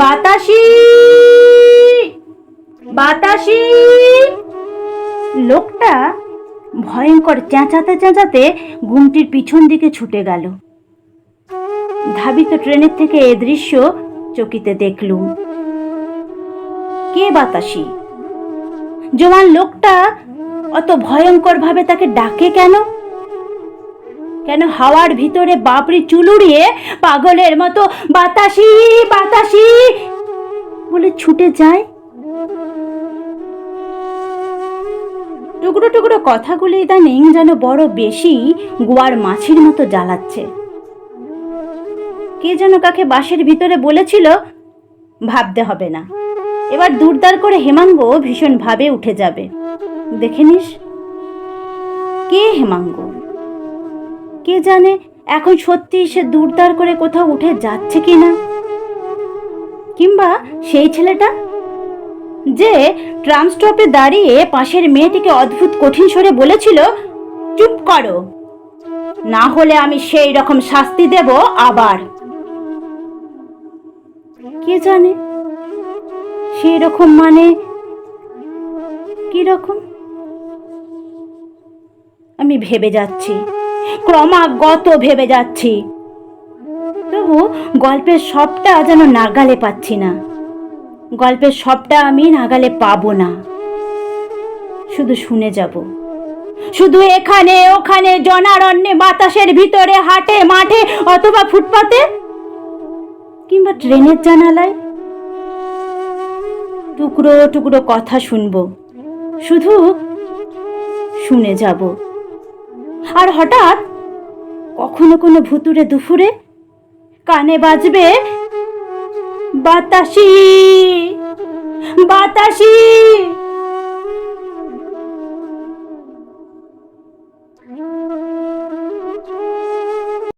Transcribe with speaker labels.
Speaker 1: বাতাসি। বাতাসি। লোকটা ভয়ঙ্কর চেঁচাতে চেঁচাতে ঘুমটির পিছন দিকে ছুটে গেল। ধাবিত ট্রেনের থেকে এ দৃশ্য চকিতে দেখলুম কে বাতাসি? জোয়ান লোকটা অত ভয়ঙ্কর ভাবে তাকে ডাকে কেন? কেন হাওয়ার ভিতরে বাপরি চুলুড়িয়ে পাগলের মতো বাতাসি বাতাসি বলে ছুটে যায়? টুকরো টুকরো কথাগুলি ইদানিং যেন বড় বেশি গোয়ার মাছির মতো জ্বালাচ্ছে। কে যেন কাকে বাসের ভিতরে বলেছিল, ভাবতে হবে না। এবার দুর্দার করে হেমাঙ্গ ভীষণ ভাবে উঠে যাবে। দেখে নিস। কে হেমাঙ্গ? কে জানে এখন সত্যি সে দুরদার করে কোথাও উঠে যাচ্ছে কি না কিংবা সেই ছেলেটা? যে ট্রাম স্টপে দাঁড়িয়ে পাশের মেয়েটিকে অদ্ভুত কঠিন স্বরে বলেছিল, চুপ করো। না হলে আমি সেই রকম শাস্তি দেব আবার। কে জানে? সেই রকম মানে কি রকম? আমি ভেবে যাচ্ছি। ক্রমাগত ভেবে যাচ্ছি। তবু গল্পের সবটা যেন নাগালে পাচ্ছি না। গল্পের সবটা আমি নাগালে পাবো না। শুধু শুনে যাব। শুধু এখানে ওখানে জনারণ্যে বাতাসের ভিতরে হাটে মাঠে অথবা ফুটপাতে? কিংবা ট্রেনের জানালায়? টুকরো টুকরো কথা শুনব। শুধু শুনে যাব। আর হঠাৎ কখনো কোনো ভুতুরে দুপুরে কানে বাজবে বাতাসি বাতাসি।